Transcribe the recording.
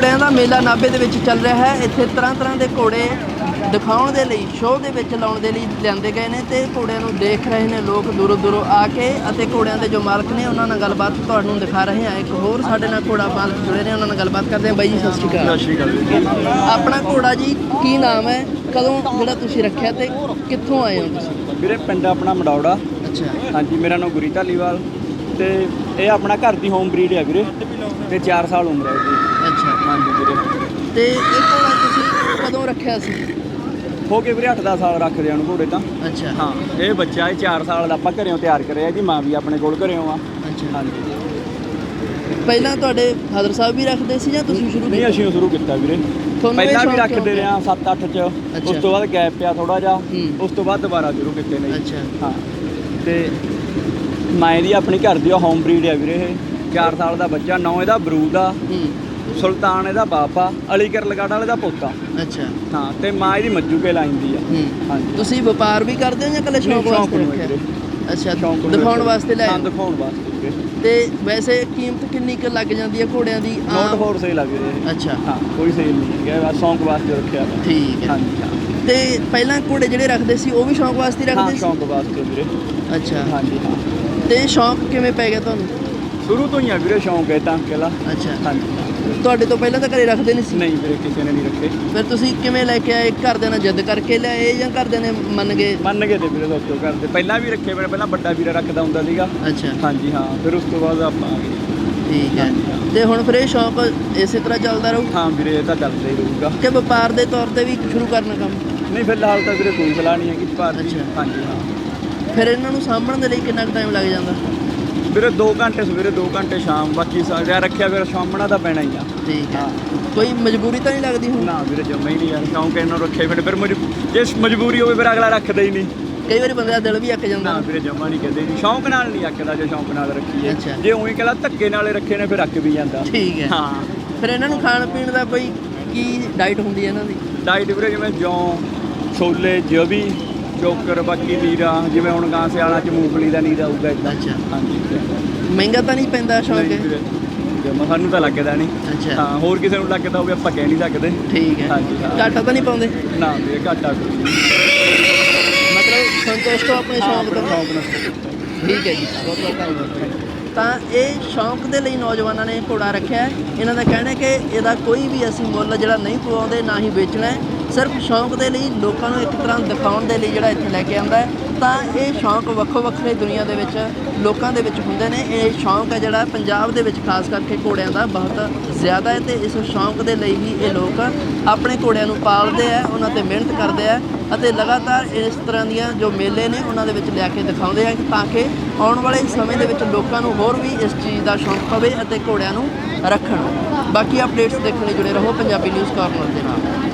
ਘੋੜਿਆਂ ਦਾ ਮੇਲਾ ਨਾਭੇ ਦੇ ਵਿੱਚ ਚੱਲ ਰਿਹਾ ਹੈ। ਇੱਥੇ ਤਰ੍ਹਾਂ ਤਰ੍ਹਾਂ ਦੇ ਘੋੜੇ ਦਿਖਾਉਣ ਦੇ ਲਈ ਸ਼ੋਅ ਦੇ ਵਿੱਚ ਲਾਉਣ ਦੇ ਲਈ ਲਿਆਂਦੇ ਗਏ ਨੇ ਤੇ ਘੋੜਿਆਂ ਨੂੰ ਦੇਖ ਰਹੇ ਨੇ ਲੋਕ ਦੂਰੋਂ ਦੂਰੋਂ ਆ ਕੇ ਅਤੇ ਘੋੜਿਆਂ ਦੇ ਜੋ ਮਾਲਕ ਨੇ ਉਹਨਾਂ ਨਾਲ ਗੱਲਬਾਤ ਤੁਹਾਨੂੰ ਦਿਖਾ ਰਹੇ ਹਾਂ। ਇੱਕ ਹੋਰ ਸਾਡੇ ਨਾਲ ਘੋੜਾ ਮਾਲਕ ਜੁੜੇ ਨੇ ਉਹਨਾਂ ਨਾਲ ਗੱਲਬਾਤ ਕਰਦੇ ਹਾਂ। ਬਾਈ ਜੀ ਸਤਿ ਸ਼੍ਰੀ ਅਕਾਲ। ਸ਼੍ਰੀ ਅਕਾਲ ਆਪਣਾ ਘੋੜਾ ਜੀ ਕੀ ਨਾਮ ਹੈ? ਕਦੋਂ ਜਿਹੜਾ ਤੁਸੀਂ ਰੱਖਿਆ ਤੇ ਕਿੱਥੋਂ ਆਏ ਹੋ ਤੁਸੀਂ? ਵੀਰੇ ਪਿੰਡ ਆਪਣਾ ਮਡੌੜਾ। ਅੱਛਾ। ਹਾਂਜੀ ਮੇਰਾ ਨਾਮ ਗੁਰੀ ਧਾਲੀਵਾਲ ਤੇ ਇਹ ਆਪਣਾ ਘਰ ਦੀ ਹੋਮ ਬਰੀਡ ਹੈ ਵੀਰੇ। ਤੇ 4 ਸਾਲ ਉਮਰ ਹੈ ਇਹਦੀ। ਅੱਛਾ ਹਾਂਜੀ ਵੀਰੇ। ਤੇ ਇਹ ਘੋੜਾ ਤੁਸੀਂ ਕਦੋਂ ਰੱਖਿਆ ਸੀ? ਹੋ ਕੇ ਵੀਰੇ 8-10 ਸਾਲ ਰੱਖਦੇ ਹਨ ਘੋੜੇ ਤਾਂ। ਅੱਛਾ। ਹਾਂ ਇਹ ਬੱਚਾ ਇਹ 4 ਸਾਲ ਦਾ ਆਪਾਂ ਘਰਿਓਂ ਤਿਆਰ ਕਰਿਆ ਇਹਦੀ ਮਾਂ ਵੀ ਆਪਣੇ ਕੋਲ ਘਰਿਓਂ ਆ। ਅੱਛਾ। ਹਾਂਜੀ। ਪਹਿਲਾਂ ਤੁਹਾਡੇ ਫਾਦਰ ਸਾਹਿਬ ਵੀ ਰੱਖਦੇ ਸੀ ਜਾਂ ਤੁਸੀਂ ਸ਼ੁਰੂ ਨਹੀਂ ਅਸੀਂ ਸ਼ੁਰੂ ਕੀਤਾ ਵੀਰੇ। ਤੁਹਾਨੂੰ ਇਹ ਪਹਿਲਾਂ ਵੀ ਸ਼ੌਕ ਰੱਖਦੇ ਕਿਉਂ ਰਹੇ ਆ 7-8 ਚ। ਅੱਛਾ। ਉਸ ਤੋਂ ਬਾਅਦ ਗੈਪ ਪਿਆ ਥੋੜਾ ਜਿਹਾ ਹੂੰ। ਉਸ ਤੋਂ ਬਾਅਦ ਦੁਬਾਰਾ ਸ਼ੁਰੂ ਕੀਤੇ ਨੇ। ਜੀ। ਅੱਛਾ। ਹਾਂ। ਤੇ ਮਾਂ ਦੀ ਆਪਣੀ ਘਰ ਦੀ ਹੋਮ ਬਰੀਡ ਹੈ ਵੀਰੇ ਇਹ। 4 ਸਾਲ ਦਾ ਬੱਚਾ ਨੌ ਇਹਦਾ ਬਰੂਦ ਆ। ਹੂੰ। ਸੁਲਤਾਨ ਇਹਦਾ ਬਾਪ ਆ ਅਲੀਕਰ ਲਗਾੜਾ ਵਾਲੇ ਦਾ ਪੋਤਾ। ਅੱਛਾ। ਹਾਂ ਤੇ ਮਾਂ ਇਹਦੀ ਮੱਜੂ ਕੇ ਲਾਈਨ ਦੀ ਆ। ਹੂੰ। ਹਾਂਜੀ। ਤੁਸੀਂ ਵਪਾਰ ਵੀ ਕਰਦੇ ਹੋ ਜਾਂ ਕੱਲੇ ਸ਼ੌਂਕ ਸ਼ੌਂਕ ਵਾਸਤੇ ਨੂੰ ਰੱਖਿਆ? ਵੀਰੇ। ਅੱਛਾ ਸ਼ੌਂਕ ਨੂੰ ਦਿਖਾਉਣ ਰੱਖਿਆ। ਵਾਸਤੇ ਲੈ ਹਾਂ ਦਿਖਾਉਣ ਵਾਸਤੇ ਵੀਰੇ ਤੇ ਵੈਸੇ ਕੀਮਤ ਕਿੰਨੀ ਕੁ ਲੱਗ ਜਾਂਦੀ ਹੈ ਘੋੜਿਆਂ ਦੀ? ਨੋਟ ਆਮ? ਫੋਰ ਸੇਲ ਆ। ਵੀਰੇ ਅੱਛਾ। ਹਾਂ ਕੋਈ ਸੇਲ ਨਹੀਂ ਹੈ ਬਸ ਸ਼ੌਂਕ ਵਾਸਤੇ ਰੱਖਿਆ ਵਾ। ਠੀਕ ਹੈ। ਹਾਂਜੀ ਹਾਂ। ਤੇ ਪਹਿਲਾਂ ਘੋੜੇ ਜਿਹੜੇ ਰੱਖਦੇ ਸੀ ਉਹ ਵੀ ਸ਼ੌਂਕ ਵਾਸਤੇ ਹਾਂ ਰੱਖਦੇ ਸੀ? ਸ਼ੌਂਕ ਵਾਸਤੇ ਵੀਰੇ। ਅੱਛਾ। ਹਾਂਜੀ ਹਾਂ। ਤੇ ਸ਼ੌਂਕ ਕਿਵੇਂ ਪੈ ਗਿਆ ਤੁਹਾਨੂੰ? ਸ਼ੁਰੂ ਤੋਂ ਹੀ ਆ ਵੀਰੇ ਸ਼ੌਂਕ ਹੈ ਤਾਂ ਅਕੇਲਾ ਅੱਛਾ। ਹਾਂਜੀ। ਤੁਹਾਡੇ ਤੋਂ ਪਹਿਲਾਂ ਤਾਂ ਘਰੇ ਰੱਖਦੇ ਨਹੀਂ ਸੀ? ਨਹੀਂ ਵੀਰੇ ਕਿਸੇ ਨੇ ਨਹੀਂ ਰੱਖੇ। ਫਿਰ ਤੁਸੀਂ ਕਿਵੇਂ ਲੈ ਕੇ ਆਏ? ਘਰਦਿਆਂ ਨਾਲ ਜਿੱਦ ਕਰਕੇ ਲਿਆਏ ਜਾਂ ਘਰਦਿਆਂ ਨੇ ਮੰਨ ਗਏ? ਮੰਨ ਗਏ ਤੇ ਵੀਰੇ ਦੋਸਤੋ ਕਰਦੇ ਪਹਿਲਾਂ ਵੀ ਰੱਖੇ ਮੇਰੇ ਪਹਿਲਾਂ ਵੱਡਾ ਵੀਰਾ ਰੱਖਦਾ ਹੁੰਦਾ ਸੀਗਾ। ਅੱਛਾ। ਹਾਂਜੀ ਹਾਂ। ਫਿਰ ਉਸ ਤੋਂ ਬਾਅਦ ਆਪਾਂ ਆ ਗਏ। ਠੀਕ ਹੈ। ਤੇ ਹੁਣ ਫਿਰ ਇਹ ਸ਼ੌਂਕ ਇਸੇ ਤਰ੍ਹਾਂ ਚੱਲਦਾ ਰਹੂ? ਹਾਂ ਵੀਰੇ ਇਹ ਤਾਂ ਚੱਲਦਾ ਹੀ ਰਹੂਗਾ। ਕਿ ਵਪਾਰ ਦੇ ਤੌਰ ਤੇ ਵੀ ਸ਼ੁਰੂ ਕਰਨਾ ਕੰਮ? ਨਹੀਂ ਫਿਲਹਾਲ ਤਾਂ ਵੀਰੇ ਕੋਈ ਸਲਾਹ ਨਹੀਂ ਹੈ ਕਿ ਭਾਰਤੀ ਅੱਛਾ। ਹਾਂਜੀ ਹਾਂ। ਫਿਰ ਇਹਨਾਂ ਨੂੰ ਸਾਂਭਣ ਦੇ ਲਈ ਕਿੰਨਾ ਕੁ ਟਾਈਮ ਲੱਗ ਜਾਂਦਾ? ਵੀਰੇ 2 ਘੰਟੇ ਸਵੇਰੇ 2 ਘੰਟੇ ਸ਼ਾਮ ਬਾਕੀ ਸਾਰਿਆ ਰੱਖਿਆ ਫਿਰ ਸ਼ਾਮਣਾ ਤਾਂ ਪੈਣਾ ਹੀ ਆ। ਠੀਕ ਹੈ। ਕੋਈ ਮਜਬੂਰੀ ਤਾਂ ਨਹੀਂ ਲੱਗਦੀ ਹੁਣ? ਨਾ ਵੀਰੇ ਜੰਮਾ ਹੀ ਨਹੀਂ ਯਾਰ ਸ਼ੌਂਕ ਇਹਨਾਂ ਰੱਖੇ ਫਿਰ ਫਿਰ ਮਜਬੂ- ਜੇ ਮਜਬੂਰੀ ਹੋਵੇ ਫਿਰ ਅਗਲਾ ਰੱਖਦਾ ਹੀ ਨਹੀਂ। ਕਈ ਵਾਰੀ ਬੰਦੇ ਦਾ ਦਿਲ ਵੀ ਅੱਕ ਜਾਂਦਾ। ਨਾ ਵੀਰੇ ਜੰਮਾ ਨਹੀਂ ਕਹਿੰਦੇ ਜੀ। ਸ਼ੌਂਕ ਨਾਲ ਨਹੀਂ ਅੱਕਦਾ ਜੇ ਸ਼ੌਂਕ ਨਾਲ ਰੱਖੀਏ। ਅੱਛਾ। ਜੇ ਉਹੀ ਕਹਿੰਦਾ ਧੱਕੇ ਨਾਲੇ ਰੱਖੇ ਨੇ ਫਿਰ ਅੱਕ ਵੀ ਜਾਂਦਾ। ਠੀਕ ਹੈ। ਹਾਂ। ਫਿਰ ਇਹਨਾਂ ਨੂੰ ਖਾਣ ਪੀਣ ਦਾ ਕੋਈ ਕੀ ਡਾਈਟ ਹੁੰਦੀ ਹੈ ਇਹਨਾਂ ਦੀ? ਡਾਈਟ ਵੀਰੇ ਜਿਵੇਂ ਜੌਂ ਛੋਲੇ ਜਵੀ ਚੋਕਰ ਬਾਕੀ ਨੀਰਾ ਜਿਵੇਂ ਹੁਣ ਗਾਂ ਸਿਆਲਾਂ ਚ ਮੂੰਗਫਲੀ ਦਾ ਨੀਰਾ ਆਊਗਾ ਇਦਾਂ ਅੱਛਾ। ਹਾਂਜੀ। ਮਹਿੰਗਾ ਤਾਂ ਨਹੀਂ ਪੈਂਦਾ ਸ਼ੌਂਕ? ਵੀਰੇ ਜੰਮਾ ਸਾਨੂੰ ਤਾਂ ਲੱਗਦਾ ਨਹੀਂ। ਅੱਛਾ। ਹਾਂ ਹੋਰ ਕਿਸੇ ਨੂੰ ਲੱਗਦਾ ਹੋਵੇ ਆਪਾਂ ਕਹਿ ਨਹੀਂ ਸਕਦੇ। ਠੀਕ ਹੈ। ਹਾਂਜੀ, ਹਾਂ। ਘਾਟਾ ਤਾਂ ਨਹੀਂ ਪਾਉਂਦੇ? ਨਾ ਵੀਰੇ ਘਾਟਾ ਕੋਈ ਨਹੀਂ। ਮਤਲਬ ਸੰਤੁਸ਼ਟ ਹੋ ਆਪਣੇ ਸ਼ੌਂਕ ਤੋਂ? ਸ਼ੌਂਕ ਨਾਲ। ਠੀਕ ਹੈ ਜੀ। ਬਹੁਤ ਬਹੁਤ ਧੰਨਵਾਦ ਤਾਂ ਇਹ ਸ਼ੌਂਕ ਦੇ ਲਈ ਨੌਜਵਾਨਾਂ ਨੇ ਘੋੜਾ ਰੱਖਿਆ ਹੈ। ਇਹਨਾਂ ਦਾ ਕਹਿਣਾ ਹੈ ਕਿ ਇਹਦਾ ਕੋਈ ਵੀ ਅਸੀਂ ਮੁੱਲ ਜਿਹੜਾ ਨਹੀਂ ਪਵਾਉਂਦੇ ਨਾ ਹੀ ਵੇਚਣਾ ਹੈ। ਸਿਰਫ ਸ਼ੌਂਕ ਦੇ ਲਈ, ਲੋਕਾਂ ਨੂੰ ਇੱਕ ਤਰ੍ਹਾਂ ਦਿਖਾਉਣ ਦੇ ਲਈ ਜਿਹੜਾ ਇੱਥੇ ਲੈ ਕੇ ਆਉਂਦਾ ਤਾਂ ਇਹ ਸ਼ੌਂਕ ਵੱਖੋ ਵੱਖਰੇ ਦੁਨੀਆ ਦੇ ਵਿੱਚ, ਲੋਕਾਂ ਦੇ ਵਿੱਚ ਹੁੰਦੇ ਨੇ। ਇਹ ਸ਼ੌਂਕ ਹੈ ਜਿਹੜਾ ਪੰਜਾਬ ਦੇ ਵਿੱਚ, ਖਾਸ ਕਰਕੇ ਘੋੜਿਆਂ ਦਾ ਬਹੁਤ ਜ਼ਿਆਦਾ ਹੈ ਤੇ ਇਸ ਸ਼ੌਂਕ ਦੇ ਲਈ ਹੀ ਇਹ ਲੋਕ ਆਪਣੇ ਘੋੜਿਆਂ ਨੂੰ ਪਾਲਦੇ ਆ, ਉਹਨਾਂ ਤੇ ਮਿਹਨਤ ਕਰਦੇ ਆ ਅਤੇ ਲਗਾਤਾਰ ਇਸ ਤਰ੍ਹਾਂ ਦੀਆਂ ਜੋ ਮੇਲੇ ਨੇ, ਉਹਨਾਂ ਦੇ ਵਿੱਚ ਲਿਆ ਕੇ ਦਿਖਾਉਂਦੇ ਆ ਤਾਂ ਕਿ ਆਉਣ ਵਾਲੇ ਸਮੇਂ ਦੇ ਵਿੱਚ ਲੋਕਾਂ ਨੂੰ ਹੋਰ ਵੀ ਇਸ ਚੀਜ਼ ਦਾ ਸ਼ੌਂਕ ਪਵੇ ਅਤੇ ਘੋੜਿਆਂ ਨੂੰ ਰੱਖਣ। ਬਾਕੀ ਅਪਡੇਟਸ ਦੇਖਣ ਲਈ ਜੁੜੇ ਰਹੋ, ਪੰਜਾਬੀ ਨਿਊਜ਼ ਕਾਰਨਰ ਦੇ ਨਾਲ।